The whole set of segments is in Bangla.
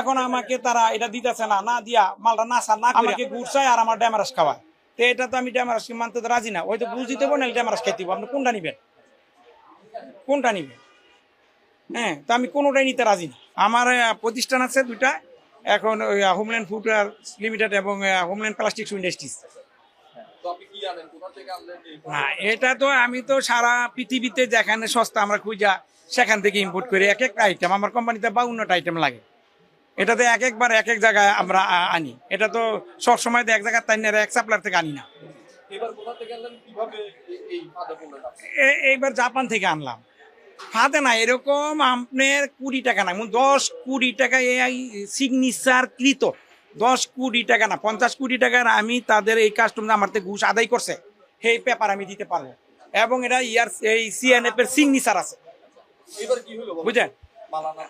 এখন আমাকে তারা এটা দিতেছে না না দিয়া মালটা না সার, না আমাকে গুড়ছায় আর আমার ড্যামারাস খাওয়ায়। তো এটা তো আমি ড্যামারাস মানতে তো রাজি না হয়তো গুড় দিতে পারব না ড্যামারাস হইবো। আপনি কোনটা নিবেন? কোনটা নিবেন? হ্যাঁ তো আমি কোনোটাই নিতে রাজি না। আমার প্রতিষ্ঠান আছে দুইটা এখন ওই হোমল্যান্ড ফুড লিমিটেড এবং হোমল্যান্ড প্লাস্টিক্স ইন্ডাস্ট্রিজ না এটা তো আমি তো সারা পৃথিবীতে যেখানে সস্তা আমরা খুঁজা সেখান থেকে ইম্পোর্ট করি। এক একটা আইটেম আমার কোম্পানিতে বাউন্নটা আইটেম লাগে। এটাতে এক একবার এক এক জায়গায় আমরা আনি। এটা তো সব সময় তো এক জায়গার তাই এক সাপ্লার থেকে আনি না। এইবার জাপান থেকে আনলাম। হাতে না এরকম আপনার কুড়ি টাকা না দশ কুড়ি টাকা এই সিগনেচার কৃত। দশ কোটি টাকা না পঞ্চাশ কোটি টাকার আমি তাদের এই কাস্টমার আমার ঘুষ আদায় করছে। সেই পেপার আমি দিতে পারব। এবং এটা ইয়ার এই সিএনএফ এর সিগনেচার আছে? বুঝলেন?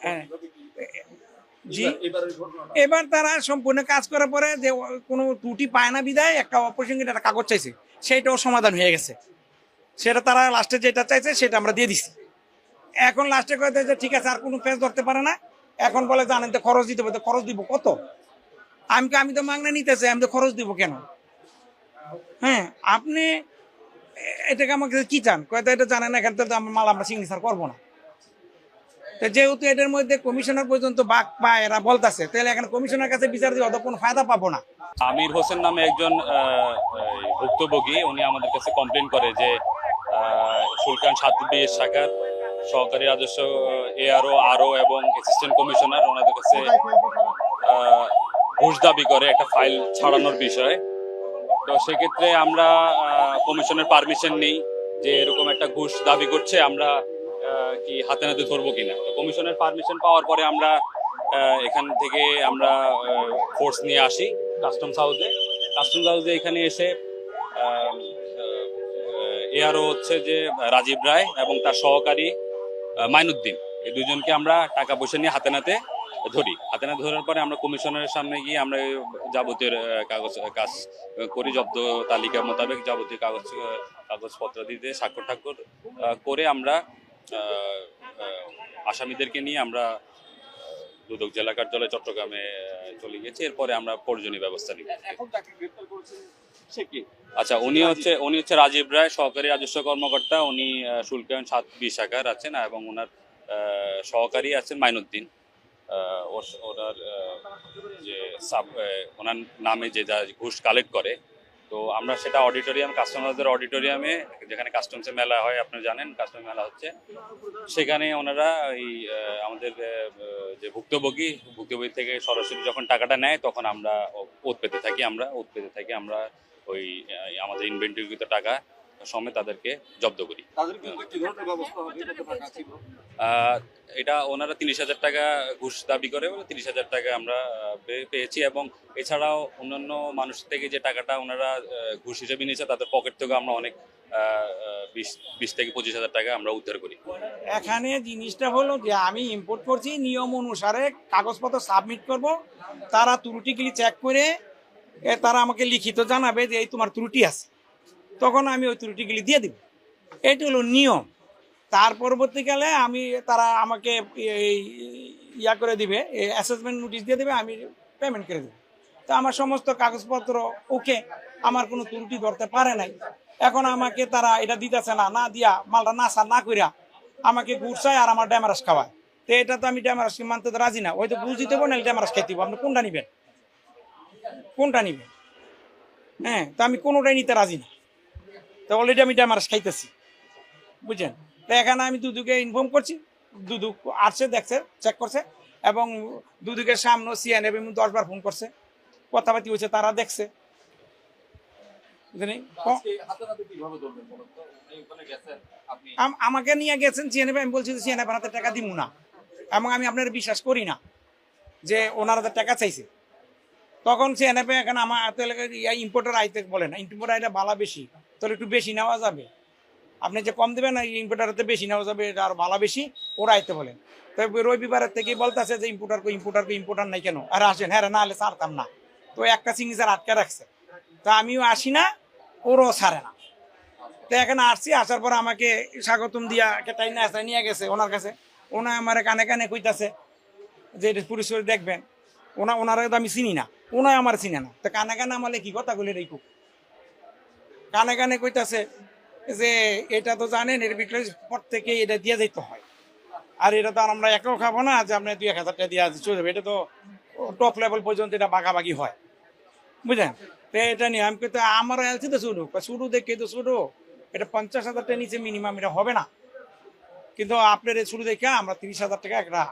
হ্যাঁ। জি। এবার- তারা সম্পূর্ণ কাজ করার পরে যে কোনো ত্রুটি পায় না বিদায় একটা অপারেশন একটা কাগজ চাইছে। সেইটাও সমাধান হয়ে গেছে। সেটা তারা লাস্টে যেটা চাইছে সেটা আমরা দিয়ে দিছি। এখন লাস্টে কয়ে যে, ঠিক আছে, আর কোনো পেজ ধরতে পারে না। এখন বলে, জানেন তো, খরচ দিতে হবে। খরচ দিব কত? আমি আমি তো মাংনা নিতে চাই আমি তো খরচ দিব কেন? হ্যাঁ আপনি এটাকে আমাকে কি চান? কয়তো এটা জানেন এখানে তো আমার মাল আমরা সিগনেচার করব না। তো যেহেতু এটার মধ্যে কমিশনার পর্যন্ত বাক পায় এরা বলতেছে, তাহলে এখন কমিশনার কাছে বিচার দিয়ে অত কোনো ফায়দা পাবো না। আমির হোসেন নামে একজন ভুক্তভোগী, উনি আমাদের কাছে কমপ্লেন করে যে সুলকান সাতবি শাখার সহকারী রাজস্ব এআরও আরও এবং অ্যাসিস্ট্যান্ট কমিশনার ওনাদের কাছে ঘুষ দাবি করে একটা ফাইল ছাড়ানোর বিষয়ে। তো সেক্ষেত্রে আমরা কমিশনের পারমিশন নেই যে এরকম একটা ঘুষ দাবি করছে, আমরা কি হাতে নাতে ধরবো কিনা। তো কমিশনের পারমিশন পাওয়ার পরে আমরা এখান থেকে আমরা ফোর্স নিয়ে আসি কাস্টমস হাউসে কাস্টমস হাউসে এখানে এসে এআরও হচ্ছে যে রাজীব রায় এবং তার সহকারী মাইনুদ্দিন। এই দুজনকে আমরা টাকা পয়সা নিয়ে হাতে নাতে ধরি। হাতে নাতে ধরার পরে আমরা কমিশনারের সামনে গিয়ে আমরা যাবতীয় কাগজ কাজ করি, জব্দ তালিকা মোতাবেক যাবতীয় কাগজ কাগজপত্র দিতে স্বাক্ষর ঠাক্ষর করে আমরা আসামিদেরকে নিয়ে আমরা দুদক জেলা কার্যালয় চট্টগ্রামে চলে গেছে। এরপরে আমরা প্রয়োজনীয় ব্যবস্থা নিব। আচ্ছা উনি হচ্ছে উনি হচ্ছে রাজীব রায় সহকারী রাজস্ব কর্মকর্তা। উনি শুল্কায়ন সাত বিশ শাখার আছেন এবং ওনার সহকারী আছেন মাইনুদ্দিন। ওর- ওনার যে সাব ওনার নামে যে যা ঘুষ কালেক্ট করে তো আমরা সেটা অডিটোরিয়াম কাস্টমারদের অডিটোরিয়ামে যেখানে কাস্টমসের মেলা হয়, আপনি জানেন কাস্টম মেলা হচ্ছে। সেখানে ওনারা এই আমাদের যে ভুক্তভোগী ভুক্তভোগী থেকে সরাসরি যখন টাকাটা নেয়, তখন আমরা ওত পেতে থাকি আমরা, ওত পেতে থাকি আমরা ওই আমাদের ইনভেন্টরিকৃত টাকা। সমেত তাদেরকে জব্দ করি। এটা ওনারা তিরিশ হাজার টাকা ঘুষ দাবি করে বলে তিরিশ হাজার টাকা আমরা পেয়েছি এবং এছাড়াও অন্যান্য মানুষ থেকে যে টাকাটা ওনারা ঘুষ হিসেবে নিয়েছে তাদের পকেট থেকে আমরা অনেক বিশ থেকে পঁচিশ হাজার টাকা আমরা উদ্ধার করি। এখানে জিনিসটা হলো যে আমি ইম্পোর্ট করছি নিয়ম অনুসারে কাগজপত্র সাবমিট করব তারা ত্রুটিগুলি চেক করে তারা আমাকে লিখিত জানাবে যে এই তোমার ত্রুটি আছে। তখন আমি ওই ত্রুটিগুলি দিয়ে দিব। এটি হলো নিয়ম। তার পরবর্তীকালে আমি তারা আমাকে এই ইয়া করে দিবে অ্যাসেসমেন্ট নোটিশ দিয়ে দেবে, আমি পেমেন্ট করে দেবো। তো আমার সমস্ত কাগজপত্র ওকে, আমার কোনো ত্রুটি ধরতে পারে নাই। এখন আমাকে তারা এটা দিতেছে না না দিয়া মালটা না সার না কইরা আমাকে গুড়ছায় আর আমার ড্যামারাস খাওয়ায়। তো এটা তো আমি ড্যামারাস মানতে তো রাজি না হয়তো গুড় দিতে পারব না ড্যামারাস খাইতে হইবো। আপনি কোনটা নিবেন? কোনটা নিবেন? হ্যাঁ তো আমি কোনোটাই নিতে রাজি না। তো অলরেডি আমি ড্যামারাস খাইতেছি। বুঝছেন? তো এখানে আমি দুদুকে ইনফর্ম করছি। দুদু আসছে দেখছে চেক করছে এবং দুদুকের সামনে সিএন এবং দশবার ফোন করছে। কথাবার্তি হয়েছে তারা দেখছে। আমাকে নিয়ে গেছেন সিএনএফ আমি বলছি সিএনএফ হাতে টাকা দিব না। এবং আমি আপনার বিশ্বাস করি না যে ওনার হাতে টাকা চাইছে। তখন সিএনএফ এখানে আমার ইম্পোর্টার আইতে বলে না। ইম্পোর্টার আইটা বালা বেশি। তাহলে একটু বেশি নেওয়া যাবে। আপনি যে কম দেবেন ইম্পোর্টার হাতে বেশি নেওয়া যাবে আর ভালো বেশি ওরা আইতে বলেন। তো রবিবারের থেকে বলতেছে যে importer co importer co importer নাই কেন? আর আসেন হ্যাঁ না হলে ছাড়তাম না। তো একটা সিগনেচার আটকে রাখছে। তো আমিও আসি না, ওরও ছাড়ে না। তো এখানে আসছি, আসার পর আমাকে স্বাগতম দিয়া কেটাই না আসা, নিয়ে গেছে ওনার কাছে। ওনা আমার কানে কানে কইতাছে যে এটা পরিচয় দেখবেন। ওনা, ওনারা তো আমি চিনি না। ওনা আমার চিনে না। তো কানে কানে আমালে কি কথা বলে রেখো কানে কানে কইতাছে যে, এটা তো জানেন, এর ভিতরে প্রত্যেকে এটা দিয়ে যেতে হয়। আর এটা তো আমরা একেও খাব না যে আপনি দুই এক হাজার টাকা দিয়ে চলে যাবে। এটা তো টপ লেভেল পর্যন্ত এটা বাঘাবাগি হয়। বুঝলেন? তো এটা নিয়ে আমি কিন্তু আমারও আলছি তো শুরু শুরু দেখে তো শুরু। এটা পঞ্চাশ হাজার টাকা নিচে মিনিমাম এটা হবে না। কিন্তু আপনার শুরু দেখে আমরা তিরিশ হাজার টাকা একটা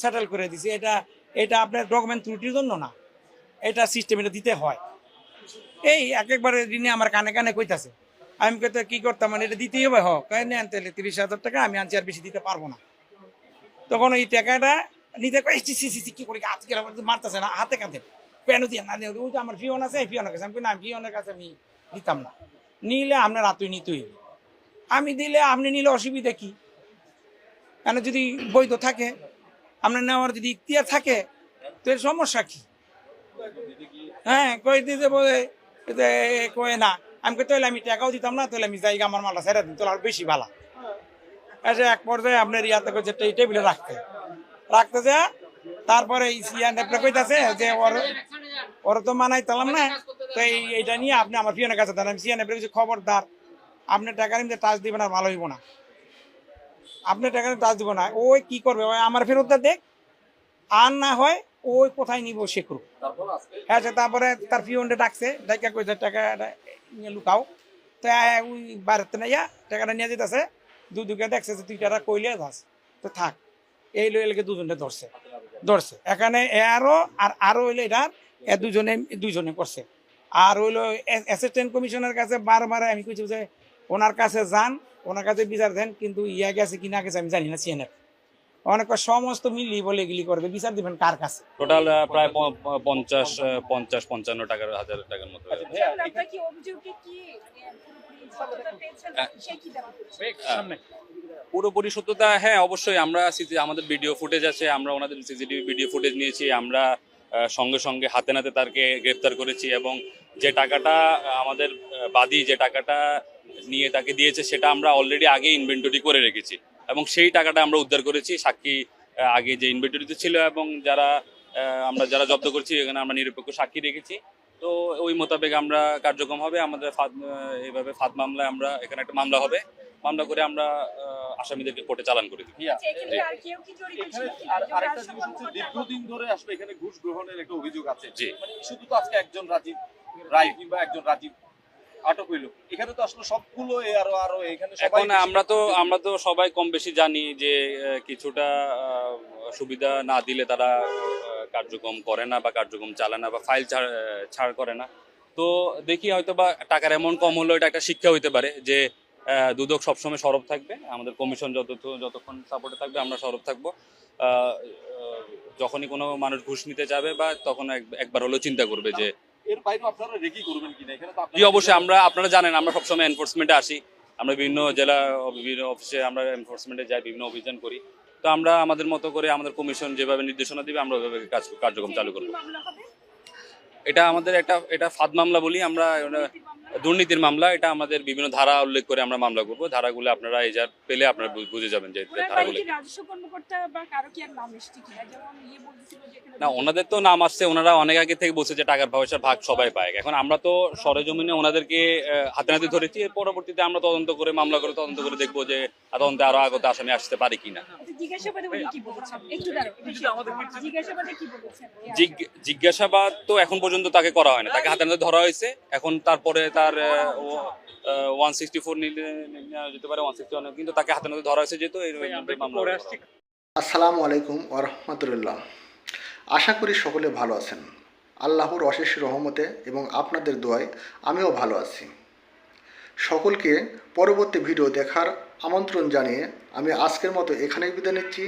সেটেল করে দিছি। এটা এটা আপনার ডকুমেন্ট ত্রুটির জন্য না। এটা সিস্টেম এটা দিতে হয়। এই, এক একবারে ঋণে আমার কানে কানে কইতাছে। আমি কইতে কি করতাম? মানে এটা দিতেই হবে? হোক আনতে হলে তিরিশ হাজার টাকা, আমি আনছি আর বেশি দিতে পারব না। তখন ওই টাকাটা নিতে কই সি সি কি করি? আজকে মারতেছে না, হাতে কাঁধে। পেন দিয়ে না ওই তো আমার ফিওন আছে ফিওনের কাছে। আমি না, ফিওনের কাছে আমি দিতাম না। নিলে আপনার রাতুই নিতুই আমি দিলে আপনি নিলে অসুবিধা কি? কেন যদি বৈধ থাকে? আপনার নেওয়ার যদি ইখতিয়ার থাকে তো এর সমস্যা কি? হ্যাঁ কই দিতে বলে? কয়ে না আমি তাহলে আমি টাকাও দিতাম না, তাহলে আমি যাই আমার মালটা ছেড়ে দিন তাহলে আর বেশি ভালো। এসে এক পর্যায়ে আপনার ইয়াতে টেই, টেবিলে রাখতে। রাখতে যা, তারপরে কইতাছে যে ওর ওর তো মানাই তালাম না, তো এই, এইটা নিয়ে আপনি আমার পিয়নের কাছে দেন, আমি সিয়ান আপনি কইছি খবরদার। আপনি টাকা নিতে টাচ দিবেন আর ভালো হইব না। আপনি টাকা নিতে টাচ দিব না। ওই কি করবে? ওই আমার ফেরতটা দেখ। আর না হয় ওই কোথায় নিব সে করুক। হ্যাঁ সে তারপরে তার পিওনটা ডাকছে ডাকা কইছে টাকা নিয়ে লুকাও। তো ওই বাড়িতে না ইয়া টাকাটা নিয়ে যেতেছে দু দুকে দেখছে যে তুই টাকা কইলে যাস। তো থাক এই লই এলাকে দুজনে ধরছে। ধরছে। এখানে এরও আর আরও হইল এটার এ দুজনে দুজনে করছে। আর হইল অ্যাসিস্ট্যান্ট কমিশনের কাছে বারবার আমি কইছি যে ওনার কাছে যান ওনার কাছে বিচার দেন কিন্তু ইয়া গেছে কি না গেছে আমি জানি না সিএনএফ। অনেক সমস্ত মিলি বলে এগুলি করবে। বিচার দিবেন কার কাছে? টোটাল প্রায় পঞ্চাশ পঞ্চাশ পঞ্চান্ন টাকার হাজার টাকার মতো আচ্ছা, ভাইয়া, আপনার কি অভিযোগে কি মানে পুরোপুরি সত্যতা হ্যাঁ অবশ্যই আমরা আমাদের ভিডিও ফুটেজ আছে আমরা ওনাদের সিসিটিভি ভিডিও ফুটেজ নিয়েছি আমরা সঙ্গে সঙ্গে হাতে নাতে তারকে গ্রেপ্তার করেছি এবং যে টাকাটা আমাদের বাদী যে টাকাটা নিয়ে তাকে দিয়েছে সেটা আমরা অলরেডি আগে ইনভেন্টরি করে রেখেছি। এবং সেই টাকাটা আমরা উদ্ধার করেছি সাক্ষী আগে যে ইনভেন্টরিতে ছিল এবং যারা আমরা যারা জব্দ করছি এখানে আমরা নিরপেক্ষ সাক্ষী রেখেছি। তো ওই মোতাবেক আমরা কার্যক্রম হবে। আমাদের ফাঁদ এইভাবে ফাঁদ মামলায় আমরা এখানে একটা মামলা হবে। মামলা করে আমরা আসামিদেরকে কোর্টে চালান করে দিই। জিনিস দীর্ঘদিন ধরে আসলে এখানে ঘুষ গ্রহণের একটা অভিযোগ আছে। মানে শুধু তো আজকে একজন রাজীব রায় কিংবা একজন রাজীব আটক হইল। এখানে তো আসলে সবগুলো আরও আরও এখানে এখন আমরা তো আমরা তো সবাই কম বেশি জানি যে কিছুটা সুবিধা না দিলে তারা কার্যক্রম করে না বা কার্যক্রম চালায় না বা ফাইল ছাড় ছাড় করে না। তো দেখি হয়তো বা টাকার অ্যামাউন্ট কম হলেও এটা একটা শিক্ষা হইতে পারে যে দুদক সবসময় সরব থাকবে। আমাদের কমিশন যত যতক্ষণ সাপোর্টে থাকবে আমরা সরব থাকব। যখনই কোনো মানুষ ঘুষ নিতে যাবে বা তখন একবার হলেও চিন্তা করবে যে এর বাইরে আপনারা রেকি করবেন কিনা? এখানে তো জি অবশ্যই। আমরা আপনারা জানেন আমরা সবসময় এনফোর্সমেন্টে আসি। আমরা বিভিন্ন জেলা বিভিন্ন অফিসে আমরা এনফোর্সমেন্টে যাই বিভিন্ন অভিযান করি। তো আমরা আমাদের মতো করে আমাদের কমিশন যেভাবে নির্দেশনা দিবে আমরা ওইভাবে কাজ কার্যক্রম চালু করব। এটা আমাদের একটা এটা ফাদ মামলা বলি আমরা দুর্নীতির মামলা? এটা আমাদের বিভিন্ন ধারা উল্লেখ করে আমরা মামলা করব। ধারাগুলো আপনারা এই যা পেলে আপনারা বুঝে যাবেন যে ধারাগুলো ইয়ে না ওনাদের তো নাম আসছে ওনারা অনেক আগে থেকে বলছে যে টাকার পয়সার ভাগ সবাই পায়। এখন আমরা তো সরেজমিনে ওনাদেরকে হাতে নাতে ধরেছি এর পরবর্তীতে আমরা তদন্ত করে মামলা করে তদন্ত করে দেখব যে তদন্তে আরও আগত আসামি আসতে পারে কিনা। আচ্ছা, জিজ্ঞাসাবাদে উনি কি বলেছেন? একটু দাঁড়াও জিজ্ঞাসাবাদে কি বলেছেন? জিজ্ঞ- জিজ্ঞাসাবাদ তো এখন পর্যন্ত তাকে করা হয় না তাকে হাতে নাতে ধরা হয়েছে। এখন তারপরে তার ওয়ান সিক্সটি ফোর নিলে যেতে পারে ওয়ান সিক্সটি কিন্তু তাকে হাতে নাতে ধরা হয়েছে যেহেতু। আসসালামু আলাইকুম ওরহমতুল্লাহ আশা করি সকলে ভালো আছেন। আল্লাহর অশেষ রহমতে এবং আপনাদের দোয়ায় আমিও ভালো আছি। সকলকে পরবর্তী ভিডিও দেখার আমন্ত্রণ জানিয়ে আমি আজকের মতো এখানেই বিদায় নিচ্ছি।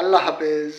আল্লাহ হাফেজ।